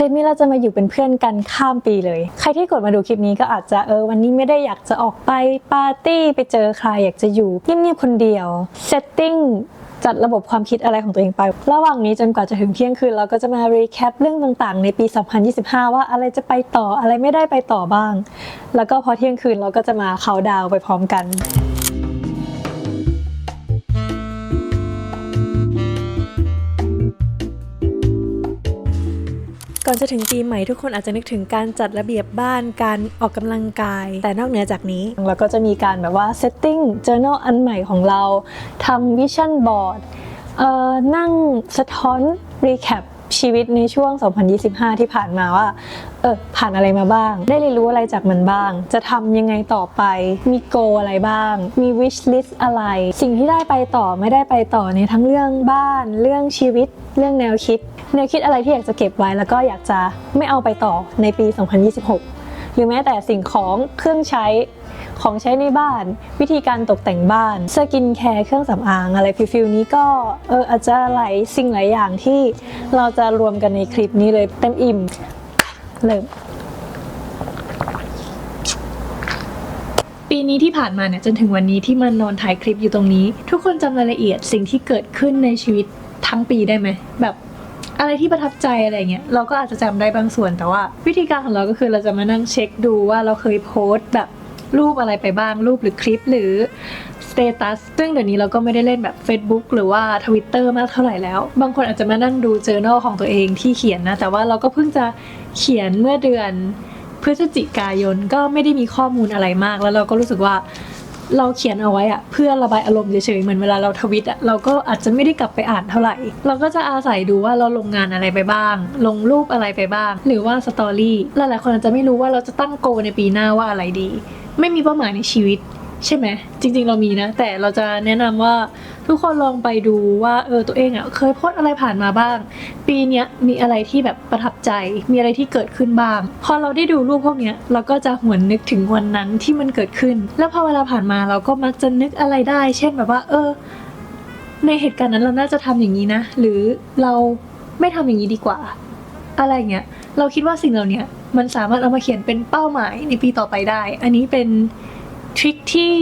ลิปนี้เราจะมาอยู่เป็นเพื่อนกันข้ามปีเลย ใครที่กดมาดูคลิปนี้ก็อาจจะเออวันนี้ไม่ได้อยากจะออกไปปาร์ตี้ไปเจอใครอยากจะอยู่เงียบๆคนเดียวเซตติ้งจัดระบบความคิดอะไรของตัวเองไป ระหว่างนี้จนกว่าจะถึงเที่ยงคืน เราก็จะมารีแคปเรื่องต่างๆ ในปี 2025 ว่าอะไรจะไปต่ออะไรไม่ได้ไปต่อบ้าง แล้วก็พอเที่ยงคืนเราก็จะมาเขาดาวไปพร้อมกัน ก่อนจะถึงปีใหม่ทุกคนอาจจะนึกถึงการจัดระเบียบบ้านการออกกำลังกาย แต่นอกเหนือจากนี้ เราก็จะมีการแบบว่า setting journal อันใหม่ของเราทำ vision board เอ่อนั่งสะท้อน recap ชีวิตในช่วง 2025 ที่ผ่านมาว่า เออ ผ่านอะไรมาบ้าง ได้เรียนรู้อะไรจากมันบ้าง จะทำยังไงต่อไป มีโกอะไรบ้าง มี wish list อะไร สิ่งที่ได้ไปต่อไม่ได้ไปต่อในทั้งเรื่องบ้าน เรื่องชีวิต เรื่องแนวคิด แนวคิดอะไรที่อยากจะเก็บไว้แล้วก็อยากจะไม่เอาไปต่อในปี 2026 หรือแม้แต่สิ่งของเครื่องใช้ของใช้ในบ้าน วิธีการตกแต่งบ้านสกินแคร์เครื่องสำอางอะไรฟิลๆนี้ก็เอออาจจะหลายสิ่งหลายอย่างที่เราจะรวมกันในคลิปนี้เลยเต็มอิ่มเริ่มปีนี้ที่ผ่านมาเนี่ยจนถึงวันนี้ที่มันนอนถ่ายคลิปอยู่ตรงนี้ ทุกคนจำรายละเอียดสิ่งที่เกิดขึ้นในชีวิตทั้งปีได้ไหมแบบ อะไรที่ประทับใจอะไรเงี้ยเราก็อาจจะจำได้บางส่วนแต่ว่า วิธีการของเราก็คือเราจะมานั่งเช็คดูว่าเราเคยโพสต์แบบรูปอะไรไปบ้างรูปหรือคลิปหรือสเตตัสซึ่งเดี๋ยวนี้เราก็ไม่ได้เล่นแบบ Facebook หรือว่า Twitter มากเท่าไหร่แล้ว บางคนอาจจะมานั่งดู journal ของตัวเองที่เขียนนะ แต่ว่าเราก็เพิ่งจะเขียนเมื่อเดือนพฤศจิกายนก็ไม่ได้มีข้อมูลอะไรมาก แล้วเราก็รู้สึกว่า เราเขียนเอาไว้อะเพื่อระบายอารมณ์เฉยๆเหมือนเวลาเราทวิตอะเราก็อาจจะไม่ได้กลับไปอ่านเท่าไหร่ เราก็จะอาศัยดูว่าเราลงงานอะไรไปบ้าง ลงรูปอะไรไปบ้าง หรือว่าสตอรี่หลายๆคนอาจจะไม่รู้ว่าเราจะตั้งโกในปีหน้าว่าอะไรดี ไม่มีเป้าหมายในชีวิต ใช่ไหมจริง ๆ เรามีนะ แต่เราจะแนะนำว่า ทุกคนลองไปดูว่าเออตัวเองอะเคยโพสต์อะไรผ่านมาบ้าง ปีเนี้ยมีอะไรที่แบบประทับใจมีอะไรที่เกิดขึ้นบ้าง พอเราได้ดูรูปพวกเนี้ยเราก็จะหวนนึกถึงวันนั้นที่มันเกิดขึ้น แล้วพอเวลาผ่านมาเราก็มักจะนึกอะไรได้ เช่นแบบว่า เออ ในเหตุการณ์นั้นเราน่าจะทำอย่างนี้นะ หรือเราไม่ทำอย่างนี้ดีกว่า อะไรเงี้ยเราคิดว่าสิ่งเหล่านี้มันสามารถเอามาเขียนเป็นเป้าหมายในปีต่อไปได้ อันนี้เป็น ทริคที่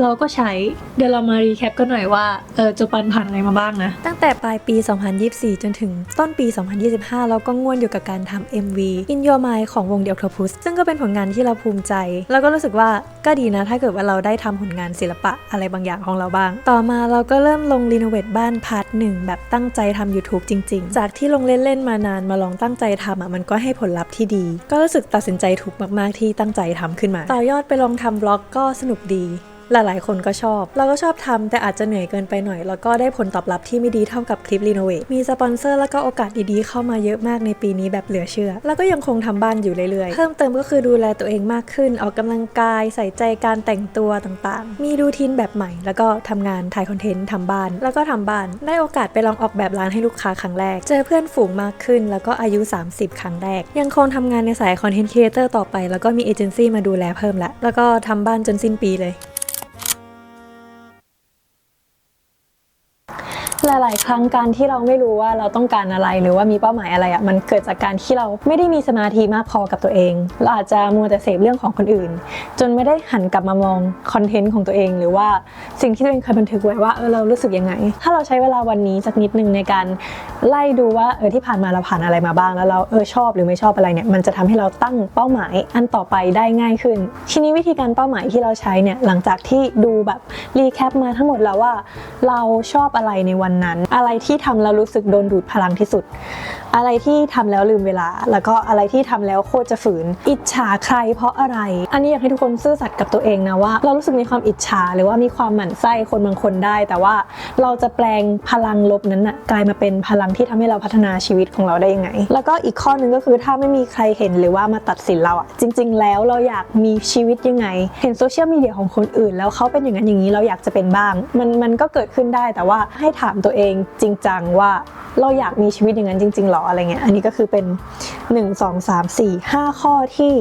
เราก็ใช้เดี๋ยวเรามารีแคปกันหน่อยว่าเออจะปันผ่านอะไรมาบ้างนะ ตั้งแต่ปลายปี 2024 จนถึงต้นปี 2025 เราก็ง่วนอยู่กับการทำ MV In Your Mind ของวง The Octopus ซึ่งก็เป็นผลงานที่เราภูมิใจ แล้วก็รู้สึกว่าก็ดีนะ ถ้าเกิดว่าเราได้ทำผลงานศิลปะอะไรบางอย่างของเราบ้าง ต่อมาเราก็เริ่มลงรีโนเวทบ้านพาร์ทหนึ่งแบบตั้งใจทำ YouTube จริง ๆ จากที่ลงเล่นๆมานานมาลองตั้งใจทำอะมันก็ให้ผลลัพธ์ที่ดี ก็รู้สึกตัดสินใจถูกมากๆที่ตั้งใจทำขึ้นมา ต่อยอดไปลองทำบล็อกก็สนุกดี หลายๆ คนก็ชอบ เราก็ชอบทำแต่อาจจะเหนื่อยเกินไปหน่อย แล้วก็ได้ผลตอบรับที่ไม่ดีเท่ากับคลิปรีโนเวทมีสปอนเซอร์แล้วก็โอกาสดีๆ เข้ามาเยอะมากในปีนี้แบบเหลือเชื่อ แล้วก็ยังคงทำบ้านอยู่เรื่อยๆ เพิ่มเติมก็คือดูแลตัวเองมากขึ้น ออกกำลังกายใส่ใจการแต่งตัวต่างๆ มีรูทีนแบบใหม่ แล้วก็ทำงานถ่ายคอนเทนต์ทำบ้าน แล้วก็ทำบ้าน ได้โอกาสไปลองออกแบบร้านให้ลูกค้าครั้งแรก เจอเพื่อนฝูงมากขึ้น แล้วก็อายุ 30 ครั้งแรก ยังคงทำงานในสายคอนเทนต์ครีเอเตอร์ต่อไป แล้วก็มีเอเจนซี่มาดูแลเพิ่มละแล้วก็ทำบ้านจนสิ้นปีเลย หลาย ๆ ครั้งการที่เราไม่รู้ว่าเราต้องการอะไรหรือว่ามีเป้าหมายอะไรอะ่ะมันเกิดจากการที่เราไม่ได้มีสมาธิมากพอกับตัวเอง เราอาจจะมัวแต่เสพเรื่องของคนอื่น จนไม่ได้หันกลับมามองคอนเทนต์ของตัวเอง หรือว่าสิ่งที่ตัวเองเคยบันทึกไว้ว่าเออเรารู้สึกยังไง ถ้าเราใช้เวลาวันนี้สักนิดนึงในการไล่ดูว่าเออที่ผ่านมาเราผ่านอะไรมาบ้าง แล้วเราเออชอบหรือไม่ชอบอะไรเนี่ยมันจะทำให้เราตั้งเป้าหมาย อันต่อไปได้ง่ายขึ้น ทีนี้วิธีการเป้าหมายที่เราใช้เนี่ยหลังจากที่ดูแบบรีแคปมาทั้งหมดแล้วว่า เราชอบอะไรในวันนั้น อะไรที่ทำแล้วรู้สึกโดนดูดพลังที่สุด อะไรที่ทำแล้วลืมเวลา แล้วก็อะไรที่ทำแล้วโคตรจะฝืน อิจฉาใครเพราะอะไร อันนี้อยากให้ทุกคนซื่อสัตย์กับตัวเองนะว่า เรารู้สึกมีความอิจฉาหรือว่ามีความหมั่นไส้คนบางคนได้ แต่ว่าเราจะแปลงพลังลบนั้นนะกลายมาเป็นพลังที่ทำให้เราพัฒนาชีวิตของเราได้ยังไง แล้วก็อีกข้อหนึ่งก็คือถ้าไม่มีใครเห็นหรือว่ามาตัดสินเราอะจริง ๆ แล้วเราอยากมีชีวิตยังไง เห็นโซเชียลมีเดียของคนอื่น แล้วเขาเป็นอย่างนั้นอย่างนี้เราอยากจะเป็นบ้าง มันมันก็เกิดขึ้นได้แต่ว่าให้ถามตัวเองจริงจังว่าเราอยากมีชีวิตอย่างนั้นจริงๆหรออะไรเงี้ย อันนี้ก็คือเป็น 1 2 3 4 5 ข้อที่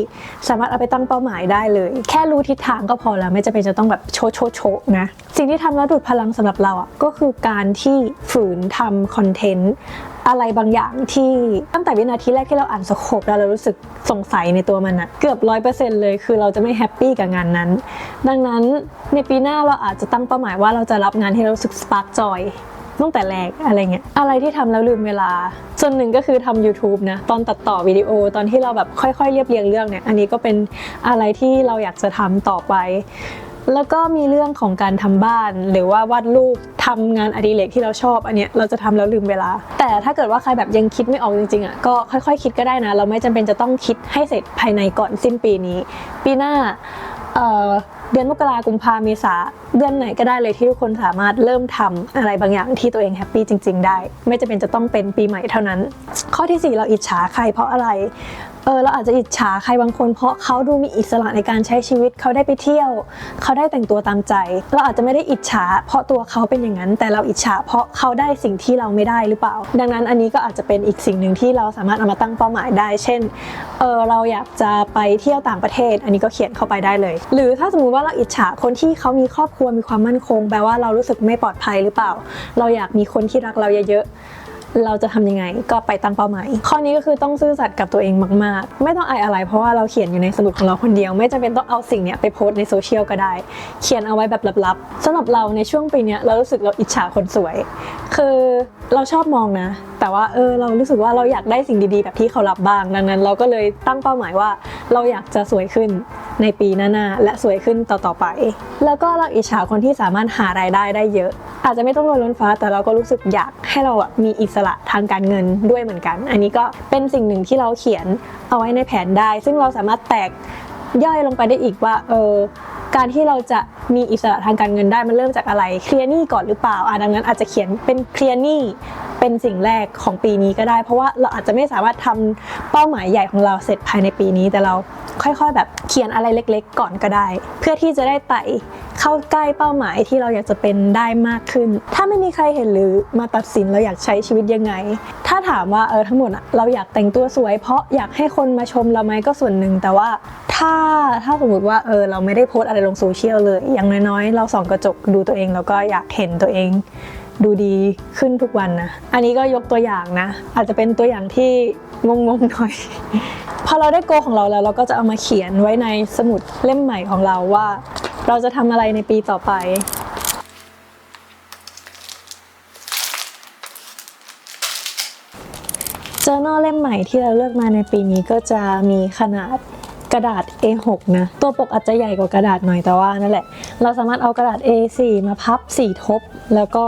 สามารถเอาไปตั้งเป้าหมายได้เลย แค่รู้ทิศทางก็พอแล้ว ไม่จำเป็นจะต้องแบบโชโชโชนะ สิ่งที่ทำแล้วดูดพลังสำหรับเราอะก็คือการที่ฝืนทำคอนเทนต์อะไรบางอย่างที่ตั้งแต่วินาทีแรกที่เราอ่านสโคปแล้วเรารู้สึกสงสัยในตัวมันอะเกือบร้อยเปอร์เซ็นต์เลยคือเราจะไม่แฮปปี้กับงานนั้น ดังนั้นในปีหน้าเราอาจจะตั้งเป้าหมายว่าเราจะรับงานที่เรารู้สึกสปาร์กจอย ตั้งแต่แรกอะไรเงี้ยอะไรที่ทำแล้วลืมเวลา ส่วนหนึ่งก็คือทำ YouTube นะตอนตัดต่อวิดีโอตอนที่เราแบบค่อยๆ เรียบเรียงเรื่องเนี่ยอันนี้ก็เป็นอะไรที่เราอยากจะทำต่อไปแล้วก็มีเรื่องของการทำบ้านหรือว่าวาดรูปทำงานอดิเรกที่เราชอบอันเนี้ยเราจะทำแล้วลืมเวลา แต่ถ้าเกิดว่าใครแบบยังคิดไม่ออกจริงๆอะก็ค่อยๆ คิดก็ได้นะ เราไม่จำเป็นจะต้องคิดให้เสร็จภายในก่อนสิ้นปีนี้ ปีหน้า เดือนมกรากุมภาเมษาเดือนไหนก็ได้เลยที่ทุกคนสามารถเริ่มทำอะไรบางอย่างที่ตัวเองแฮปปี้จริง ๆ ได้ ไม่จำเป็นจะต้องเป็นปีใหม่เท่านั้น ข้อที่สี่เราอิจฉาใครเพราะอะไร เออเราอาจจะอิจฉาใครบางคน เพราะเขาดูมีอิสระในการใช้ชีวิตเขาได้ไปเที่ยว เขาได้แต่งตัวตามใจ เราอาจจะไม่ได้อิจฉา เพราะตัวเขาเป็นอย่างนั้น แต่เราอิจฉาเพราะเขาได้สิ่งที่เราไม่ได้หรือเปล่า ดังนั้นอันนี้ก็อาจจะเป็นอีกสิ่งหนึ่งที่เราสามารถเอามาตั้งเป้าหมายได้ เช่นเออเราอยากจะไปเที่ยวต่างประเทศ อันนี้ก็เขียนเข้าไปได้เลย หรือถ้าสมมุติว่าเราอิจฉาคนที่เขามีครอบครัวมีความมั่นคง แปลว่าเรารู้สึกไม่ปลอดภัยหรือเปล่า เราอยากมีคนที่รักเราเยอะๆ เราจะทำยังไงก็ไปตั้งเป้าหมาย ข้อนี้ก็คือต้องซื่อสัตย์กับตัวเองมาก ๆ ไม่ต้องอายอะไรเพราะว่าเราเขียนอยู่ในสมุดของเราคนเดียว ไม่จำเป็นต้องเอาสิ่งเนี้ยไปโพสในโซเชียลก็ได้ เขียนเอาไว้แบบลับๆสำหรับเราในช่วงปีนี้เรารู้สึกเราอิจฉาคนสวย คือเราชอบมองนะ แต่ว่าเออเรารู้สึกว่าเราอยากได้สิ่งดีๆ แบบที่เขารับบ้าง ดังนั้น เราก็เลยตั้งเป้าหมายว่า เราอยากจะสวยขึ้นในปีหน้าๆ และสวยขึ้นต่อๆไป แล้วก็เราอิจฉาคนที่สามารถหารายได้ได้เยอะ อาจจะไม่ต้องรวยล้นฟ้าแต่เราก็รู้สึกอยากให้เราอะมีอิสระทางการเงินด้วยเหมือนกัน อันนี้ก็เป็นสิ่งหนึ่งที่เราเขียนเอาไว้ในแผนได้ ซึ่งเราสามารถแตกย่อยลงไปได้อีกว่าเออการที่เราจะมีอิสระทางการเงินได้มันเริ่มจากอะไรเคลียร์หนี้ก่อนหรือเปล่าอะดังนั้นอาจจะเขียนเป็นเคลียร์หนี้ เป็นสิ่งแรกของปีนี้ก็ได้ เพราะว่าเราอาจจะไม่สามารถทำเป้าหมายใหญ่ของเราเสร็จภายในปีนี้ แต่เราค่อยๆ แบบเขียนอะไรเล็ก ๆ ก่อนก็ได้ เพื่อที่จะได้ไต่เข้าใกล้เป้าหมายที่เราอยากจะเป็นได้มากขึ้น ถ้าไม่มีใครเห็นหรือมาตัดสินเราอยากใช้ชีวิตยังไง ถ้าถามว่าเออทั้งหมดเราอยากแต่งตัวสวย เพราะอยากให้คนมาชมเราไหมก็ส่วนหนึ่งแต่ว่าถ้าถ้าสมมติว่าเออเราไม่ได้โพสอะไรลงโซเชียลเลย อย่างน้อยๆ เราส่องกระจกดูตัวเองแล้วก็อยากเห็นตัวเอง ดูดีขึ้นทุกวันนะ อันนี้ก็ยกตัวอย่างนะ อาจจะเป็นตัวอย่างที่งงๆหน่อย พอเราได้โกของเราแล้ว เราก็จะเอามาเขียนไว้ในสมุดเล่มใหม่ของเราว่า เราจะทำอะไรในปีต่อไปเจอ nal เล่มใหม่ที่เราเลือกมาในปีนี้ก็จะมีขนาดกระดาษ A6 นะ ตัวปกอาจจะใหญ่กว่ากระดาษหน่อยแต่ว่านั่นแหละ เราสามารถเอากระดาษ A4 มาพับ 4 ทบ แล้วก็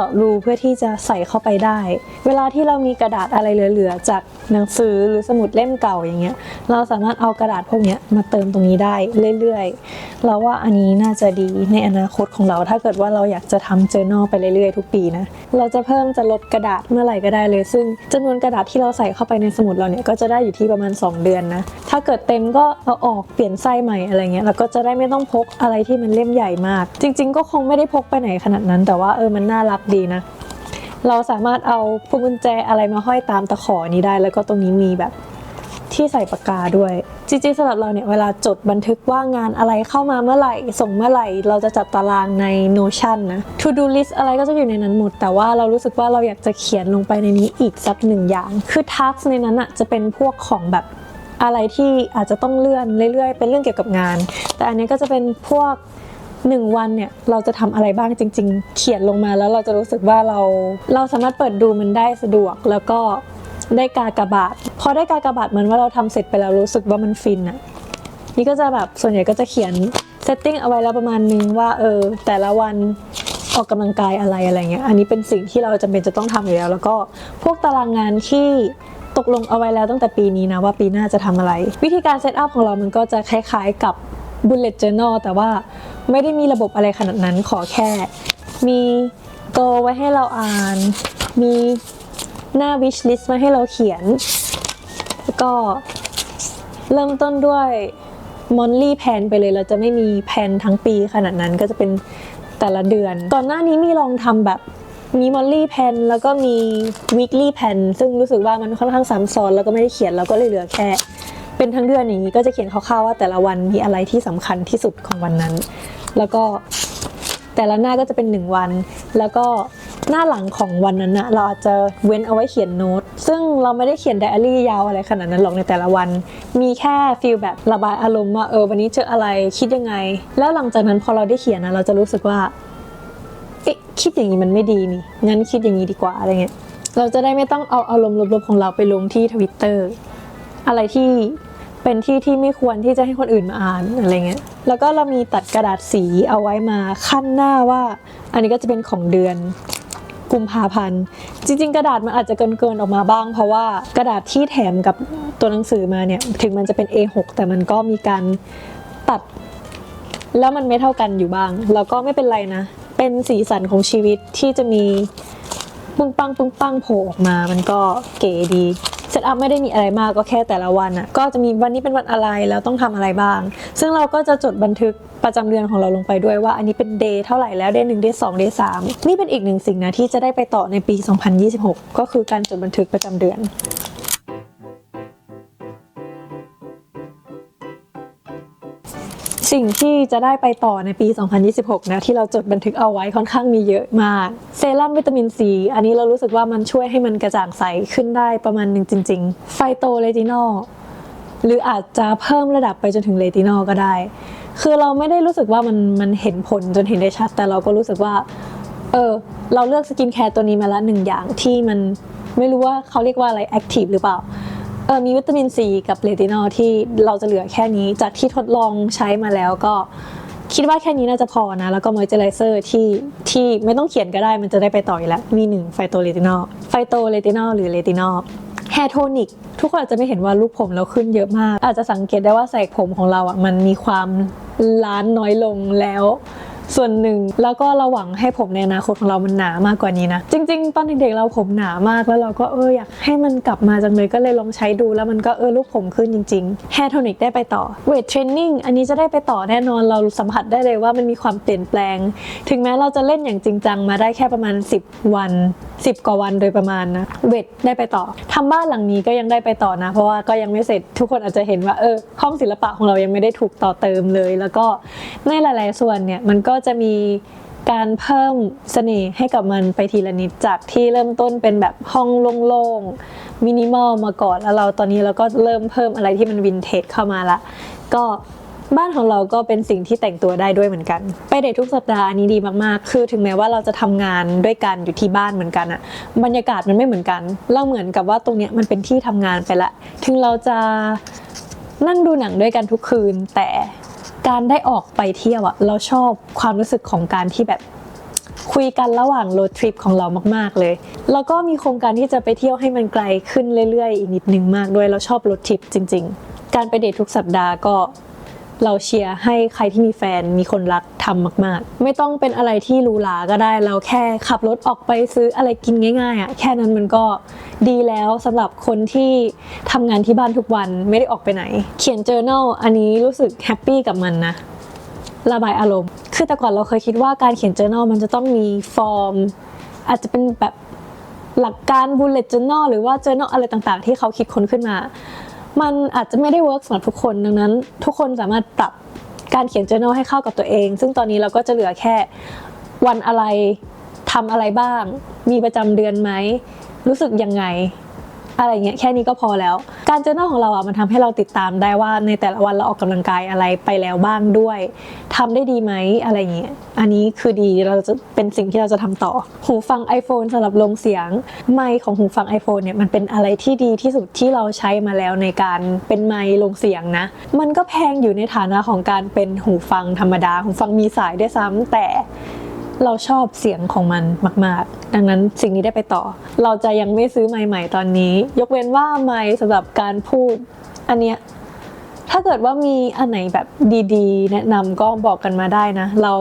จาะรูเพื่อที่จะใส่เข้าไปได้ เวลาที่เรามีกระดาษอะไรเหลือๆจาก หนังสือหรือสมุดเล่มเก่าอย่างเงี้ย เราสามารถเอากระดาษพวกเนี้ยมาเติมตรงนี้ได้เรื่อยๆ เราว่าอันนี้น่าจะดีในอนาคตของเรา ถ้าเกิดว่าเราอยากจะทำ journal ไปเรื่อยๆ ทุกปีนะ เราจะเพิ่มจะลดกระดาษเมื่อไหร่ก็ได้เลย ซึ่งจำนวนกระดาษที่เราใส่เข้าไปในสมุดเราเนี่ยก็จะได้อยู่ที่ประมาณ 2 เดือนนะ ถ้าเกิดเต็มก็เอาออกเปลี่ยนไส้ใหม่อะไรเงี้ยแล้วก็จะได้ไม่ต้องพกอะไรที่มันเล่มใหญ่มาก จริง ๆ ก็คงไม่ได้พกไปไหนขนาดนั้น แต่ว่าเออมันน่ารักดีนะ เราสามารถเอาพวงกุญแจอะไรมาห้อยตามตะขอนี้ได้ แล้วก็ตรงนี้มีแบบที่ใส่ปากกาด้วย จริงๆสำหรับเราเนี่ยเวลาจดบันทึกว่างานอะไรเข้ามาเมื่อไหร่ ส่งเมื่อไหร่ เราจะจัดตารางใน Notion นะ To do list อะไรก็จะอยู่ในนั้นหมด แต่ว่าเรารู้สึกว่าเราอยากจะเขียนลงไปในนี้อีกสักหนึ่งอย่าง คือ task ในนั้นอะจะเป็นพวกของแบบอะไรที่อาจจะต้องเลื่อนเรื่อยๆ เป็นเรื่องเกี่ยวกับงาน แต่อันนี้ก็จะเป็นพวก หนึ่งวันเนี่ยเราจะทำอะไรบ้างจริง ๆ เขียนลงมาแล้วเราจะรู้สึกว่าเราเราสามารถเปิดดูมันได้สะดวกแล้วก็ได้กากบาทพอได้กากบาทเหมือนว่าเราทำเสร็จไปแล้วรู้สึกว่ามันฟินอะนี่ก็จะแบบส่วนใหญ่ก็จะเขียนเซตติ้งเอาไว้แล้วประมาณนึงว่าเออแต่ละวันออกกำลังกายอะไรอะไรเงี้ยอันนี้เป็นสิ่งที่เราจำเป็นจะต้องทำอยู่แล้ว แล้วก็พวกตารางงานที่ตกลงเอาไว้แล้วตั้งแต่ปีนี้นะว่าปีหน้าจะทำอะไร วิธีการเซตอัพของเรามันก็จะคล้ายๆกับ bullet journal แต่ว่า ไม่ได้มีระบบอะไรขนาดนั้นขอแค่ มีโกไว้ให้เราอ่าน มีหน้า wish list มาให้เราเขียน แล้วก็เริ่มต้นด้วยมอนลี่แพนไปเลย เราจะไม่มีแพนทั้งปีขนาดนั้นก็จะเป็นแต่ละเดือน ก่อนหน้านี้มีลองทำแบบมีมอลลี่แพนแล้วก็มี weekly แพนซึ่งรู้สึกว่ามันค่อนข้างซ้ำซ้อนแล้วก็ไม่ได้เขียนแล้วก็เลยเหลือแค่ เป็นทั้งเดือนอย่างนี้ก็จะเขียนคร่าวๆว่าแต่ละวันมีอะไรที่สำคัญที่สุดของวันนั้น แล้วก็แต่ละหน้าก็จะเป็นหนึ่งวัน แล้วก็หน้าหลังของวันนั้นนะเราอาจจะเว้นเอาไว้เขียนโน้ต ซึ่งเราไม่ได้เขียนไดอารี่ยาวอะไรขนาดนั้นหรอกในแต่ละวัน มีแค่ฟีลแบบระบายอารมณ์ว่าเออวันนี้เจออะไรคิดยังไง แล้วหลังจากนั้นพอเราได้เขียนนะเราจะรู้สึกว่าเอ๊ะคิดอย่างนี้มันไม่ดีนี่งั้นคิดอย่างนี้ดีกว่าอะไรเงี้ยเราจะได้ไม่ต้องเอาอารมณ์ลบๆของเราไปลงที่ทวิตเตอร์อะไรที่ เป็นที่ที่ไม่ควรที่จะให้คนอื่นมาอ่านอะไรเงี้ย แล้วก็เรามีตัดกระดาษสีเอาไว้มาขั้นหน้าว่า อันนี้ก็จะเป็นของเดือนกุมภาพันธ์ จริง ๆ กระดาษมันอาจจะเกินๆออกมาบ้าง เพราะว่ากระดาษที่แถมกับตัวหนังสือมาเนี่ย ถึงมันจะเป็น A6 แต่มันก็มีการตัด แล้วมันไม่เท่ากันอยู่บ้าง แล้วก็ไม่เป็นไรนะ เป็นสีสันของชีวิตที่จะมีปึ้งปังปึ้งปังโผล่ออกมา มันก็เก๋ดี เซตอัพไม่ได้มีอะไรมากก็แค่แต่ละวันอะก็จะมีวันนี้เป็นวันอะไรแล้วต้องทำอะไรบ้าง ซึ่งเราก็จะจดบันทึกประจำเดือนของเราลงไปด้วยว่า อันนี้เป็นเดย์เท่าไหร่แล้วเดย์หนึ่งเดย์สองเดย์สามนี่เป็นอีกหนึ่งสิ่งนะที่จะได้ไปต่อในปี 2026 ก็คือการจดบันทึกประจำเดือน สิ่งที่จะได้ไปต่อในปี 2026 นะ ที่เราจดบันทึกเอาไว้ค่อนข้างมีเยอะมาก เซรั่มวิตามินซี อันนี้เรารู้สึกว่ามันช่วยให้มันกระจ่างใสขึ้นได้ประมาณหนึ่งจริง ๆ ไฟโตเลตินอลหรืออาจจะเพิ่มระดับไปจนถึงเลตินอลก็ได้ คือเราไม่ได้รู้สึกว่ามันมันเห็นผลจนเห็นได้ชัด แต่เราก็รู้สึกว่า เออ เราเลือกสกินแคร์ตัวนี้มาละหนึ่งอย่างที่มันไม่รู้ว่าเขาเรียกว่าอะไรแอคทีฟหรือเปล่า เออมีวิตามินซีกับเรตินอลที่เราจะเหลือแค่นี้ จากที่ทดลองใช้มาแล้วก็คิดว่าแค่นี้น่าจะพอนะ แล้วก็มอยเจอไรเซอร์ที่ที่ไม่ต้องเขียนก็ได้มันจะได้ไปต่ออยู่แล้ว มีหนึ่งไฟโตเรตินอลไฟโตเรตินอลหรือเรตินอลแฮโทนิกทุกคนอาจจะไม่เห็นว่ารูปผมเราขึ้นเยอะมาก อาจจะสังเกตได้ว่าแสกผมของเราอะมันมีความล้านน้อยลงแล้ว ส่วนหนึ่ง แล้วก็เราหวังให้ผมในอนาคตของเรามันหนามากกว่านี้นะ จริง ๆ ตอนเด็กๆเราผมหนามากแล้วเราก็เอออยากให้มันกลับมาจังเลยก็เลยลองใช้ดูแล้วมันก็เออรูปผมขึ้นจริงๆ Hair Tonic ได้ไปต่อ Weight Training อันนี้จะได้ไปต่อแน่นอนเราสัมผัสได้เลยว่ามันมีความเปลี่ยนแปลง ถึงแม้เราจะเล่นอย่างจริงจังมาได้แค่ประมาณ 10 วัน 10 กว่าวันโดยประมาณนะเวทได้ไปต่อทำบ้านหลังนี้ก็ยังได้ไปต่อนะ เพราะว่าก็ยังไม่เสร็จทุกคนอาจจะเห็นว่าเออห้องศิลปะของเรายังไม่ได้ถูกต่อเติมเลย แล้วก็ในหลาย ๆ ส่วนเนี่ยมันก็จะมีการเพิ่มเสน่ห์ให้กับมันไปทีละนิดจากที่เริ่มต้นเป็นแบบห้องโล่งๆมินิมอลมาก่อนแล้วเราตอนนี้เราก็เริ่มเพิ่มอะไรที่มันวินเทจเข้ามาละ ก็บ้านของเราก็เป็นสิ่งที่แต่งตัวได้ด้วยเหมือนกัน ไปเดททุกสัปดาห์อันนี้ดีมากๆ คือถึงแม้ว่าเราจะทำงานด้วยกันอยู่ที่บ้านเหมือนกันอะบรรยากาศมันไม่เหมือนกัน เราเหมือนกับว่าตรงเนี้ยมันเป็นที่ทำงานไปละ ถึงเราจะนั่งดูหนังด้วยกันทุกคืน แต่ การได้ออกไปเที่ยวอะเราชอบความรู้สึกของการที่แบบคุยกันระหว่างโรดทริปของเรามาก ๆ เลย แล้วก็มีโครงการที่จะไปเที่ยวให้มันไกลขึ้นเรื่อย ๆ อีกนิดนึงมากด้วย เราชอบโรดทริปจริง ๆ การไปเดททุกสัปดาห์ก็ เราเชียร์ให้ใครที่มีแฟนมีคนรักทำมาก ๆ ไม่ต้องเป็นอะไรที่หรูหราก็ได้ เราแค่ขับรถออกไปซื้ออะไรกินง่ายๆอะแค่นั้นมันก็ดีแล้วสำหรับคนที่ทำงานที่บ้านทุกวันไม่ได้ออกไปไหน เขียน journal อันนี้รู้สึกแฮปปี้กับมันนะระบายอารมณ์ คือแต่ก่อนเราเคยคิดว่าการเขียน journal มันจะต้องมีฟอร์ม อาจจะเป็นแบบหลักการ bullet journal หรือว่า journal อะไรต่างๆ ที่เขาคิดค้นขึ้นมา มันอาจจะไม่ได้เวิร์กสำหรับทุกคนดังนั้น ทุกคนสามารถปรับการเขียน journal ให้เข้ากับตัวเอง ซึ่งตอนนี้เราก็จะเหลือแค่วันอะไรทำอะไรบ้าง มีประจำเดือนไหม รู้สึกยังไง อะไรเงี้ยแค่นี้ก็พอแล้ว การ journal ของเราอะมันทำให้เราติดตามได้ว่าในแต่ละวันเราออกกำลังกายอะไรไปแล้วบ้างด้วยทำได้ดีไหมอะไรเงี้ยอันนี้คือดีเราจะเป็นสิ่งที่เราจะทำต่อ หูฟัง iPhone สำหรับลงเสียง ไมค์ของหูฟัง iPhone เนี่ยมันเป็นอะไรที่ดีที่สุดที่เราใช้มาแล้วในการเป็นไมค์ลงเสียงนะ มันก็แพงอยู่ในฐานะของการเป็นหูฟังธรรมดาหูฟังมีสายด้วยซ้ำแต่ เราชอบเสียงของมันมาก ๆ ดังนั้นสิ่งนี้ได้ไปต่อ เราจะยังไม่ซื้อไมค์ใหม่ตอนนี้ ยกเว้นว่าไมค์สำหรับการพูด อันเนี้ยถ้าเกิดว่ามีอันไหนแบบดี ๆ แนะนำก็บอกกันมาได้นะ เรา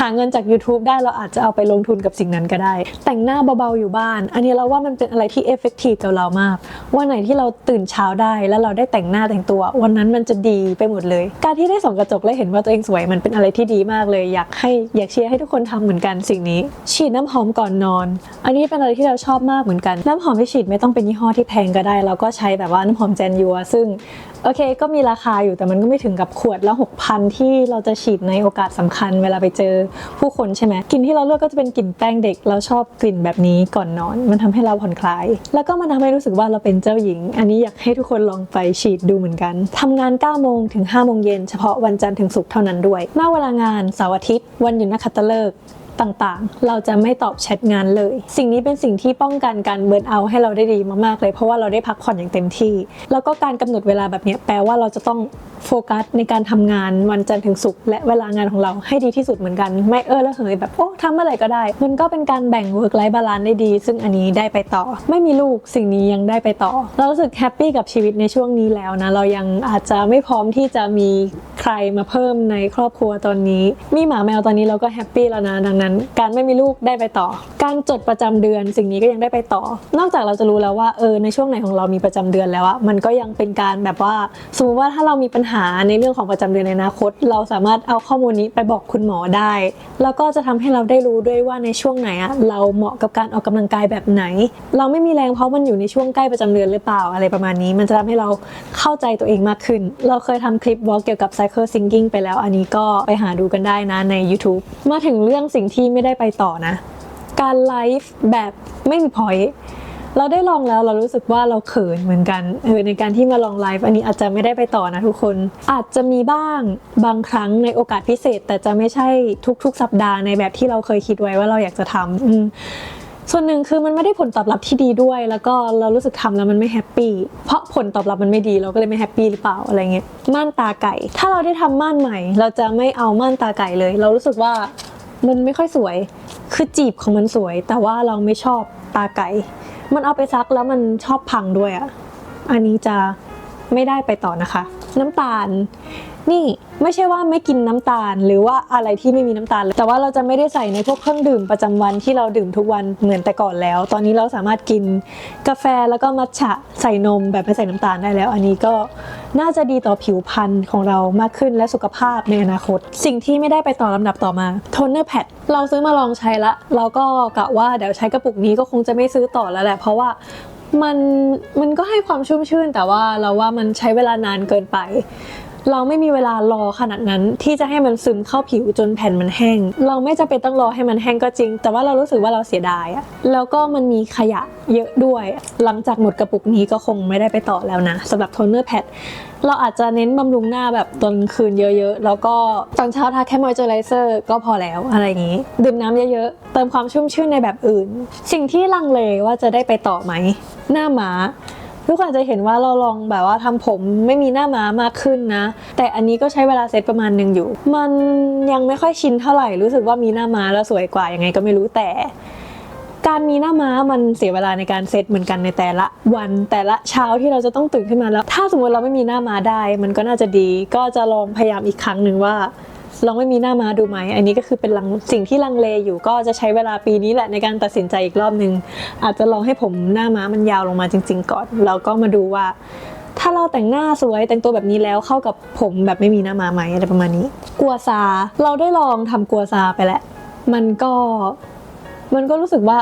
หาเงินจาก YouTube ได้เราอาจจะเอาไปลงทุนกับสิ่งนั้นก็ได้ แต่งหน้าเบาๆอยู่บ้าน อันนี้เราว่ามันเป็นอะไรที่เอฟเฟกตีฟกับเรามาก วันไหนที่เราตื่นเช้าได้ แล้วเราได้แต่งหน้าแต่งตัว วันนั้นมันจะดีไปหมดเลย การที่ได้ส่องกระจกและเห็นว่าตัวเองสวยมันเป็นอะไรที่ดีมากเลย อยากให้อยากเชียร์ให้ทุกคนทำเหมือนกันสิ่งนี้ ฉีดน้ำหอมก่อนนอน อันนี้เป็นอะไรที่เราชอบมากเหมือนกัน น้ำหอมที่ฉีดไม่ต้องเป็นยี่ห้อที่แพงก็ได้ เราก็ใช้แบบว่าน้ำหอมแจนยัวซึ่ง โอเค ก็มีราคาอยู่แต่มันก็ไม่ถึงกับขวดละ 6,000 ที่เราจะฉีดในโอกาสสำคัญเวลาไปเจอผู้คนใช่ไหมกลิ่นที่เราเลือกก็จะเป็นกลิ่นแป้งเด็ก เราชอบกลิ่นแบบนี้ก่อนนอน มันทำให้เราผ่อนคลาย แล้วก็มันทำให้รู้สึกว่าเราเป็นเจ้าหญิง อันนี้อยากให้ทุกคนลองไปฉีดดูเหมือนกันทำงาน 9 โมงถึง 5 โมงเย็นเฉพาะวันจันทร์ถึงศุกร์เท่านั้นด้วยนอกเวลางานเสาร์อาทิตย์ วันหยุดนักขัตฤกษ์ ต่างๆ เราจะไม่ตอบแชทงานเลย สิ่งนี้เป็นสิ่งที่ป้องกันการเบิร์นเอาท์ให้เราได้ดีมากๆเลย เพราะว่าเราได้พักผ่อนอย่างเต็มที่ แล้วก็การกำหนดเวลาแบบนี้แปลว่าเราจะต้องโฟกัสในการทำงานวันจันทร์ถึงศุกร์และเวลางานของเราให้ดีที่สุดเหมือนกัน ไม่เออแล้วเหยแบบโอ้ทำอะไรก็ได้ มันก็เป็นการแบ่ง work life balance ได้ดี ซึ่งอันนี้ได้ไปต่อ ไม่มีลูกสิ่งนี้ยังได้ไปต่อ เรารู้สึกแฮปปี้กับชีวิตในช่วงนี้แล้วนะเรายังอาจจะไม่พร้อมที่จะมี ใครมาเพิ่มในครอบครัวตอนนี้ มีหมาแมวตอนนี้เราก็แฮปปี้แล้วนะดังนั้น การไม่มีลูกได้ไปต่อ การจดประจำเดือนสิ่งนี้ก็ยังได้ไปต่อ นอกจากเราจะรู้แล้วว่าเออในช่วงไหนของเรามีประจำเดือนแล้วอะมันก็ยังเป็นการแบบว่าสมมติว่าถ้าเรามีปัญหาในเรื่องของประจำเดือนในอนาคต เราสามารถเอาข้อมูลนี้ไปบอกคุณหมอได้ แล้วก็จะทำให้เราได้รู้ด้วยว่าในช่วงไหนอะเราเหมาะกับการออกกำลังกายแบบไหน เราไม่มีแรงเพราะมันอยู่ในช่วงใกล้ประจำเดือนหรือเปล่าอะไรประมาณนี้ มันจะทำให้เราเข้าใจตัวเองมากขึ้น เราเคยทำคลิปวอลเกี่ยวกับ cycle syncing ไปแล้ว อันนี้ก็ไปหาดูกันได้นะใน YouTube มาถึงเรื่องสิ่งที่ไม่ได้ไปต่อนะ การไลฟ์แบบไม่มีพอยต์เราได้ลองแล้วเรารู้สึกว่าเราเขินเหมือนกันเออในการที่มาลองไลฟ์อันนี้อาจจะไม่ได้ไปต่อนะทุกคน อาจจะมีบ้างบางครั้งในโอกาสพิเศษ แต่จะไม่ใช่ทุก ๆ สัปดาห์ในแบบที่เราเคยคิดไว้ว่าเราอยากจะทำอืม ส่วนหนึ่งคือมันไม่ได้ผลตอบรับที่ดีด้วย แล้วก็เรารู้สึกทำแล้วมันไม่แฮปปี้เพราะผลตอบรับมันไม่ดีเราก็เลยไม่แฮปปี้หรือเปล่าอะไรเงี้ยม่านตาไก่ ถ้าเราได้ทำม่านใหม่ เราจะไม่เอาม่านตาไก่เลย เรารู้สึกว่ามันไม่ค่อยสวย คือจีบของมันสวย แต่ว่าเราไม่ชอบตาไก่ มันเอาไปซักแล้วมันชอบพังด้วยอะ่ะอันนี้จะไม่ได้ไปต่อนะคะ น้ำตาล นี่ ไม่ใช่ว่าไม่กินน้ำตาล หรือว่าอะไรที่ไม่มีน้ำตาล แต่ว่าเราจะไม่ได้ใส่ในพวกเครื่องดื่มประจำวันที่เราดื่มทุกวันเหมือนแต่ก่อนแล้ว ตอนนี้เราสามารถกินกาแฟแล้วก็มัทฉะใส่นมแบบไม่ใส่น้ำตาลได้แล้ว อันนี้ก็น่าจะดีต่อผิวพรรณของเรามากขึ้นและสุขภาพในอนาคต สิ่งที่ไม่ได้ไปต่อลำดับต่อมาโทนเนอร์แพดเราซื้อมาลองใช้ละเราก็กะว่าเดี๋ยวใช้กระปุกนี้ก็คงจะไม่ซื้อต่อแล้วแหละเพราะว่ามันมันก็ให้ความชุ่มชื่น แต่ว่าเราว่ามันใช้เวลานานเกินไป เราไม่มีเวลารอขนาดนั้นที่จะให้มันซึมเข้าผิวจนแผ่นมันแห้ง เราไม่จำเป็นต้องรอให้มันแห้งก็จริง แต่ว่าเรารู้สึกว่าเราเสียดายอะแล้วก็มันมีขยะเยอะด้วย หลังจากหมดกระปุกนี้ก็คงไม่ได้ไปต่อแล้วนะสำหรับโทนเนอร์แพดเราอาจจะเน้นบำรุงหน้าแบบตอนคืนเยอะๆ แล้วก็ตอนเช้าทาแค่มอยเจอไรเซอร์ก็พอแล้วอะไรอย่างนี้ ดื่มน้ำเยอะๆ เติมความชุ่มชื่นในแบบอื่น สิ่งที่ลังเลว่าจะได้ไปต่อไหม หน้าหมา ทุกคนอาจจะเห็นว่าเราลองแบบว่าทำผมไม่มีหน้าม้ามากขึ้นนะ แต่อันนี้ก็ใช้เวลาเซตประมาณหนึ่งอยู่ มันยังไม่ค่อยชินเท่าไหร่รู้สึกว่ามีหน้าม้าแล้วสวยกว่ายังไงก็ไม่รู้แต่ การมีหน้าม้ามันเสียเวลาในการเซตเหมือนกันในแต่ละวันแต่ละเช้าที่เราจะต้องตื่นขึ้นมาแล้ว ถ้าสมมติเราไม่มีหน้าม้าได้ มันก็น่าจะดี ก็จะลองพยายามอีกครั้งหนึ่งว่า ลองไม่มีหน้ามาดูไหม อันนี้ก็คือเป็นลังสิ่งที่ลังเลอยู่ก็จะใช้เวลาปีนี้แหละในการตัดสินใจอีกรอบหนึ่งอาจจะลองให้ผมหน้าม้ามันยาวลงมาจริง ๆ ก่อนแล้วก็มาดูว่า ถ้าเราแต่งหน้าสวยแต่งตัวแบบนี้แล้วเข้ากับผมแบบไม่มีหน้าม้าไหมอะไรประมาณนี้ กัวซา เราได้ลองทำกัวซาไปแล้วมันก็มันก็รู้สึกว่า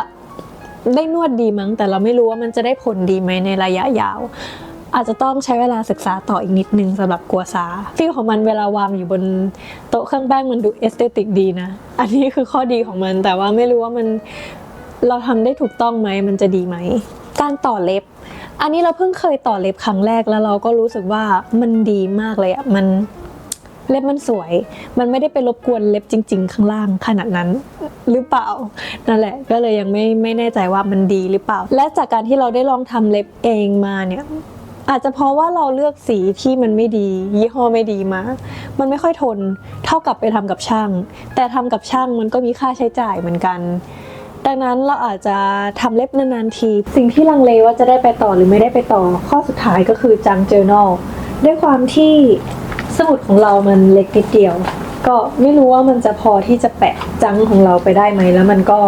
ได้นวดดีมั้งแต่เราไม่รู้ว่ามันจะได้ผลดีไหมในระยะยาว อาจจะต้องใช้เวลาศึกษาต่ออีกนิดนึงสำหรับกัวซาฟีลของมันเวลาวางอยู่บนโต๊ะเครื่องแป้งมันดูเอสเตติกดีนะ อันนี้คือข้อดีของมันแต่ว่าไม่รู้ว่ามันเราทำได้ถูกต้องไหมมันจะดีไหม การต่อเล็บ อันนี้เราเพิ่งเคยต่อเล็บครั้งแรกแล้วเราก็รู้สึกว่ามันดีมากเลยอะมันเล็บมันสวย มันไม่ได้ไปรบกวนเล็บจริง ๆ ข้างล่างขนาดนั้นหรือเปล่า นั่นแหละ ก็เลยยังไม่ไม่แน่ใจว่ามันดีหรือเปล่า และจากการที่เราได้ลองทำเล็บเองมาเนี่ย อาจจะเพราะว่าเราเลือกสีที่มันไม่ดี ยี่ห้อไม่ดีมา มันไม่ค่อยทนเท่ากับไปทำกับช่าง แต่ทำกับช่างมันก็มีค่าใช้จ่ายเหมือนกัน ดังนั้นเราอาจจะทำเล็บนานๆที สิ่งที่ลังเลว่าจะได้ไปต่อหรือไม่ได้ไปต่อ ข้อสุดท้ายก็คือจังเจอ r n a l ด้วยความที่สมุดของเรามันเล็กนิดเดียว ก็ไม่รู้ว่ามันจะพอที่จะแปะจังของเราไปได้ไหมแล้วมันก็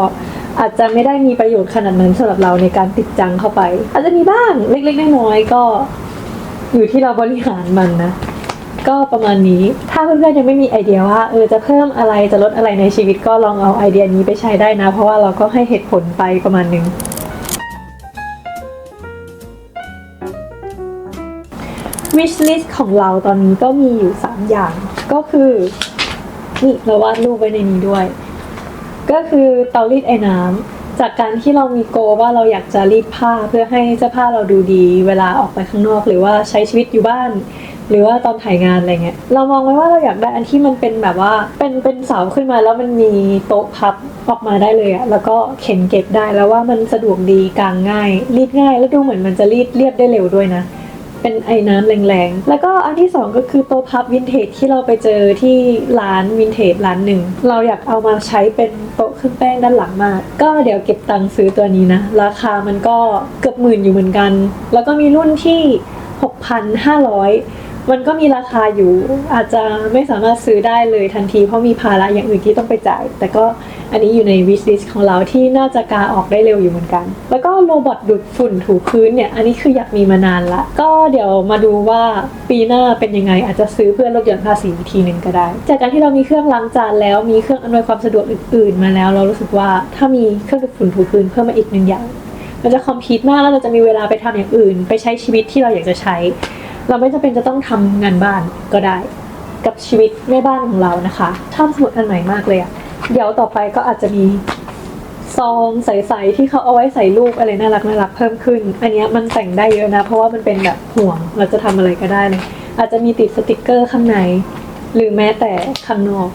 อาจจะไม่ได้มีประโยชน์ขนาดนั้นสำหรับเราในการติดจังเข้าไป อาจจะมีบ้างเล็กๆน้อยๆก็ อยู่ที่เราบริหารมันนะก็ประมาณนี้ ถ้าเพื่อนๆยังไม่มีไอเดียว่าเออจะเพิ่มอะไรจะลดอะไรในชีวิตก็ลองเอาไอเดียนี้ไปใช้ได้นะ เพราะว่าเราก็ให้เหตุผลไปประมาณนึง wish list ของเราตอนนี้ก็มีอยู่ 3 อย่าง ก็คือ นี่เราวาดรูปไว้ในนี้ด้วย ก็คือเตารีดไอ้น้ำจากการที่เรามีโกว่าเราอยากจะรีดผ้าเพื่อให้เสื้อผ้าเราดูดี เวลาออกไปข้างนอกหรือว่าใช้ชีวิตอยู่บ้าน หรือว่าตอนถ่ายงานอะไรเงี้ยเรามองไว้ว่าเราอยากได้อันที่มันเป็นแบบว่าเป็นเป็นเสาขึ้นมาแล้วมันมีโต๊ะพับออกมาได้เลยอะแล้วก็เข็นเก็บได้แล้วว่ามันสะดวกดีกางง่าย รีดง่าย แล้วดูเหมือนมันจะรีดเรียบได้เร็วด้วยนะ เป็นไอ้น้ำแรงๆ แล้วก็อันที่สองก็คือโต๊ะพับวินเทจที่เราไปเจอที่ร้านวินเทจร้านหนึ่ง เราอยากเอามาใช้เป็นโต๊ะเครื่องแป้งด้านหลังมาก ก็เดี๋ยวเก็บตังค์ซื้อตัวนี้นะ ราคามันก็เกือบหมื่นอยู่เหมือนกัน แล้วก็มีรุ่นที่ 6,500 มันก็มีราคาอยู่อาจจะไม่สามารถซื้อได้เลยทันที เพราะมีภาระอย่างอื่นที่ต้องไปจ่าย แต่ก็อันนี้อยู่ใน wish list ของเราที่น่าจะกาออกได้เร็วอยู่เหมือนกัน แล้วก็โรบอทดูดฝุ่นถูพื้นเนี่ย อันนี้คืออยากมีมานานละ ก็เดี๋ยวมาดูว่าปีหน้าเป็นยังไงอาจจะซื้อเพื่อลดหย่อนภาษีทีหนึ่งก็ได้ จากการที่เรามีเครื่องล้างจานแล้วมีเครื่องอำนวยความสะดวกอื่น ๆ มาแล้ว เรารู้สึกว่าถ้ามีเครื่องดูดฝุ่นถูพื้นเพิ่มมาอีกหนึ่งอย่าง มันจะคอมพิวต์มากแล้วเราจะมีเวลาไปทำอย่างอื่น ไปใช้ชีวิตที่เราอยากจะใช้ เราไม่จำเป็นจะต้องทำงานบ้านก็ได้ กับชีวิตแม่บ้านของเรานะคะชอบสมุดอันใหม่มากเลยอะเดี๋ยวต่อไปก็อาจจะมีซองใสๆที่เขาเอาไว้ใส่รูปอะไรน่ารักน่ารักเพิ่มขึ้น อันนี้มันแต่งได้เยอะนะ เพราะว่ามันเป็นแบบห่วงเราจะทำอะไรก็ได้เลยอาจจะมีติดสติกเกอร์ข้างใน หรือแม้แต่ข้างนอก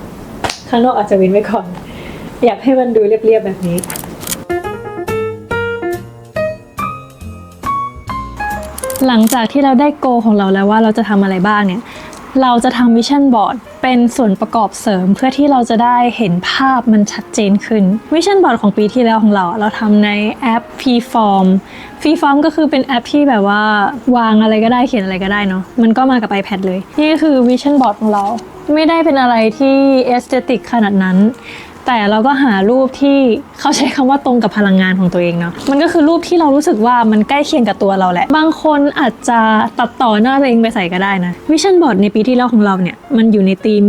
ข้างนอกอาจจะเว้นไว้ก่อน อยากให้มันดูเรียบๆแบบนี้ หลังจากที่เราได้โกของเราแล้วว่าเราจะทำอะไรบ้างเนี่ยเราจะทำวิชั่นบอร์ดเป็นส่วนประกอบเสริมเพื่อที่เราจะได้เห็นภาพมันชัดเจนขึ้นวิชั่นบอร์ดของปีที่แล้วของเรา เราทำในแอป Freeform Freeform ก็คือเป็นแอปที่แบบว่าวางอะไรก็ได้เขียนอะไรก็ได้เนาะมันก็มากับ iPad เลย นี่ก็คือวิชั่นบอร์ดของเรา ไม่ได้เป็นอะไรที่เอสเตติกขนาดนั้น แต่เราก็หารูปที่เขาใช้คำว่าตรงกับพลังงานของตัวเองเนาะมันก็คือรูปที่เรารู้สึกว่ามันใกล้เคียงกับตัวเราแหละ บางคนอาจจะตัดต่อหน้าตัวเองไปใส่ก็ได้นะวิชั่นบอร์ดในปีที่แล้วของเราเนี่ยมันอยู่ในธีม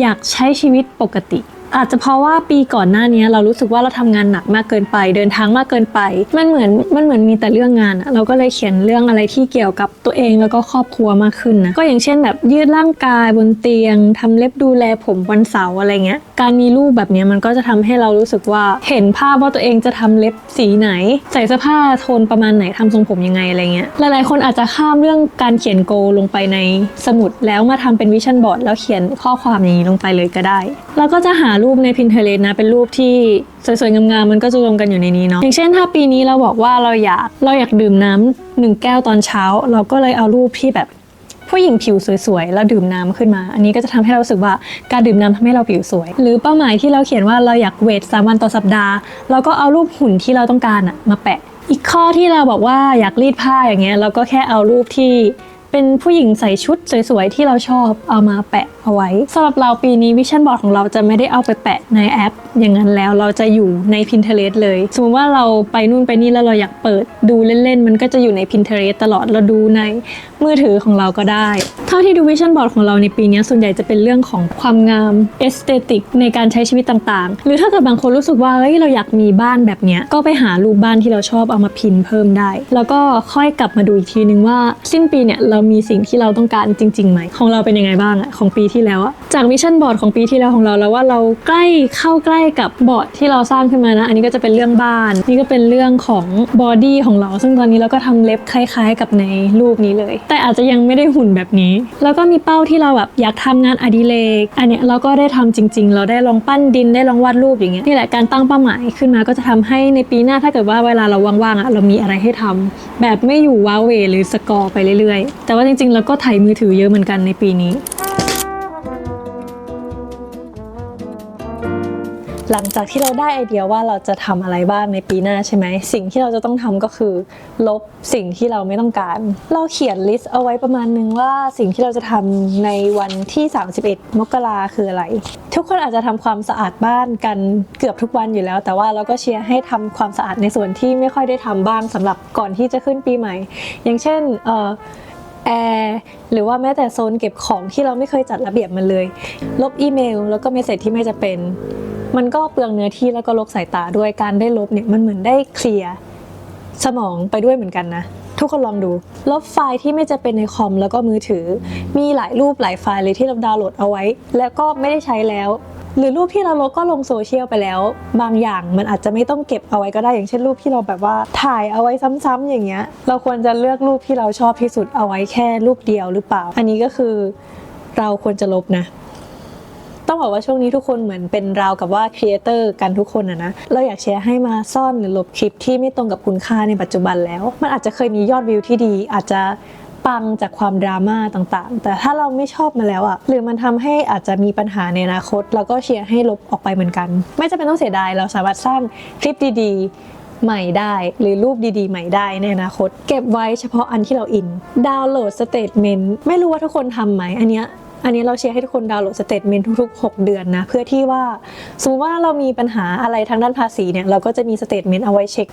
อยากใช้ชีวิตปกติ อาจจะเพราะว่าปีก่อนหน้านี้เรารู้สึกว่าเราทำงานหนักมากเกินไป เดินทางมากเกินไป มันเหมือนมันเหมือนมีแต่เรื่องงานอะเราก็เลยเขียนเรื่องอะไรที่เกี่ยวกับตัวเองแล้วก็ครอบครัวมากขึ้นนะก็อย่างเช่นแบบยืดร่างกายบนเตียงทำเล็บดูแลผมวันเสาร์อะไรเงี้ยการมีรูปแบบนี้มันก็จะทำให้เรารู้สึกว่าเห็นภาพว่าตัวเองจะทำเล็บสีไหน ใส่เสื้อผ้าโทนประมาณไหนทำทรงผมยังไงอะไรเงี้ยหลายๆคนอาจจะข้ามเรื่องการเขียนโกลงไปในสมุดแล้วมาทำเป็นวิชั่นบอร์ดแล้วเขียนข้อความอย่างนี้ลงไปเลยก็ได้ แล้วก็จะหารูปใน Pinterest นะ เป็นรูปที่สวยๆ งามๆ มันก็จะรวมกันอยู่ในนี้เนาะ อย่างเช่นถ้าปีนี้เราบอกว่าเราอยากเราอยากดื่มน้ำหนึ่งแก้วตอนเช้า เราก็เลยเอารูปที่แบบผู้หญิงผิวสวยๆ แล้วดื่มน้ำขึ้นมา อันนี้ก็จะทำให้เรารู้สึกว่าการดื่มน้ำทำให้เราผิวสวย หรือเป้าหมายที่เราเขียนว่าเราอยากเวทสามวันต่อสัปดาห์ เราก็เอารูปหุ่นที่เราต้องการอะมาแปะ อีกข้อที่เราบอกว่าอยากรีดผ้าอย่างเงี้ย เราก็แค่เอารูปที่เป็นผู้หญิงใส่ชุดสวยๆ ที่เราชอบเอามาแปะ เอาไว้สำหรับเราปีนี้วิชั่นบอร์ดของเราจะไม่ได้เอาไปแปะในแอป อย่างนั้นแล้วเราจะอยู่ใน Pinterest เลย สมมติว่าเราไปนู่นไปนี่แล้วเราอยากเปิดดูเล่นๆ มันก็จะอยู่ใน Pinterest ตลอดเราดูในมือถือของเราก็ได้ เท่าที่ดูวิชั่นบอร์ดของเราในปีนี้ส่วนใหญ่จะเป็นเรื่องของความงามเอสเตติกในการใช้ชีวิตต่างๆ หรือถ้าเกิดบางคนรู้สึกว่าเฮ้ยเราอยากมีบ้านแบบเนี้ยก็ไปหารูปบ้านที่เราชอบเอามาพิมพ์เพิ่มได้ แล้วก็ค่อยกลับมาดูอีกทีนึงว่าสิ้นปีเนี่ยเรามีสิ่งที่เราต้องการจริงๆไหมของเราเป็นยังไงบ้างอะของปีที่แล้วอะจากวิชั่นบอร์ดของปีที่แล้วของเราแล้วว่าเราใกล้เข้าใกล้กับบอร์ดที่เราสร้างขึ้นมานะ อันนี้ก็จะเป็นเรื่องบ้าน นี่ก็เป็นเรื่องของบอดี้ของเรา ซึ่งตอนนี้เราก็ทำเล็บคล้าย ๆ กับในรูปนี้เลย แต่อาจจะยังไม่ได้หุ่นแบบนี้ แล้วก็มีเป้าที่เราแบบอยากทำงานอดิเรกอันเนี้ยเราก็ได้ทำจริง ๆ เราได้ลองปั้นดินได้ลองวาดรูปอย่างเงี้ยนี่แหละการตั้งเป้าหมายขึ้นมาก็จะทำให้ในปีหน้าถ้าเกิดว่าเวลาเราว่างๆอะเรามีอะไรให้ทำแบบไม่อยู่ว้าเวหรือสกอร์ไปเรื่อยๆ แต่ว่าจริงๆเราก็ถ่ายมือถือเยอะเหมือนกันในปีนี้ หลังจากที่เราได้ไอเดียว่าเราจะทำอะไรบ้างในปีหน้าใช่ไหม สิ่งที่เราจะต้องทำก็คือ ลบสิ่งที่เราไม่ต้องการ เราเขียนลิสต์เอาไว้ประมาณนึงว่าสิ่งที่เราจะทำในวันที่ 31 มกราคืออะไร ทุกคนอาจจะทำความสะอาดบ้านกันเกือบทุกวันอยู่แล้ว แต่ว่าเราก็เชียร์ให้ทำความสะอาดในส่วนที่ไม่ค่อยได้ทำบ้างสำหรับก่อนที่จะขึ้นปีใหม่ อย่างเช่นเอ่อแอร์หรือว่าแม้แต่โซนเก็บของที่เราไม่เคยจัดระเบียบมันเลย ลบอีเมล แล้วก็เมสเซจที่ไม่จะเป็น มันก็เปลืองเนื้อที่แล้วก็ลกสายตาด้วยการได้ลบเนี่ยมันเหมือนได้เคลียร์สมองไปด้วยเหมือนกันนะ ทุกคนลองดู ลบไฟล์ที่ไม่จะเป็นในคอมแล้วก็มือถือ มีหลายรูปหลายไฟล์เลยที่เราดาวน์โหลดเอาไว้ แล้วก็ไม่ได้ใช้แล้ว หรือรูปที่เราลบก็ลงโซเชียลไปแล้ว บางอย่างมันอาจจะไม่ต้องเก็บเอาไว้ก็ได้อย่างเช่นรูปที่เราแบบว่าถ่ายเอาไว้ซ้ำๆอย่างเงี้ย เราควรจะเลือกรูปที่เราชอบที่สุดเอาไว้แค่รูปเดียวหรือเปล่า อันนี้ก็คือเราควรจะลบนะ ต้องบอกว่าช่วงนี้ทุกคนเหมือนเป็นราวกับว่าครีเอเตอร์กันทุกคนอะนะ เราอยากแชร์ให้มาซ่อนหรือลบคลิปที่ไม่ตรงกับคุณค่าในปัจจุบันแล้ว มันอาจจะเคยมียอดวิวที่ดี อาจจะปังจากความดราม่าต่างๆ แต่ถ้าเราไม่ชอบมันแล้วอะหรือมันทำให้อาจจะมีปัญหาในอนาคต เราก็เชียร์ให้ลบออกไปเหมือนกัน ไม่จำเป็นต้องเสียดาย เราสามารถสร้างคลิปดีๆ ใหม่ได้ หรือรูปดีๆ ใหม่ได้ในอนาคต เก็บไว้เฉพาะอันที่เราอิน ดาวน์โหลดสเตทเมนต์ ไม่รู้ว่าทุกคนทำไหม อันเนี้ย อันนี้เราเชียร์ให้ทุกคนดาวน์โหลดสเตทเมนต์ทุกๆ 6 เดือนนะ เพื่อที่ว่าสมมติว่าเรามีปัญหาอะไรทางด้านภาษีเนี่ยเราก็จะมีสเตทเมนต์เอาไว้เช็ค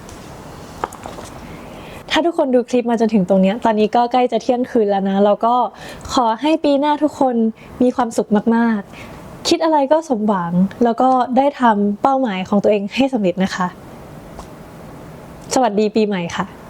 ถ้าทุกคนดูคลิปมาจนถึงตรงนี้ ตอนนี้ก็ใกล้จะเที่ยงคืนแล้วนะเราก็ขอให้ปีหน้าทุกคนมีความสุขมาก ๆ คิดอะไรก็สมหวัง แล้วก็ได้ทำเป้าหมายของตัวเองให้สำเร็จนะคะ สวัสดีปีใหม่ค่ะ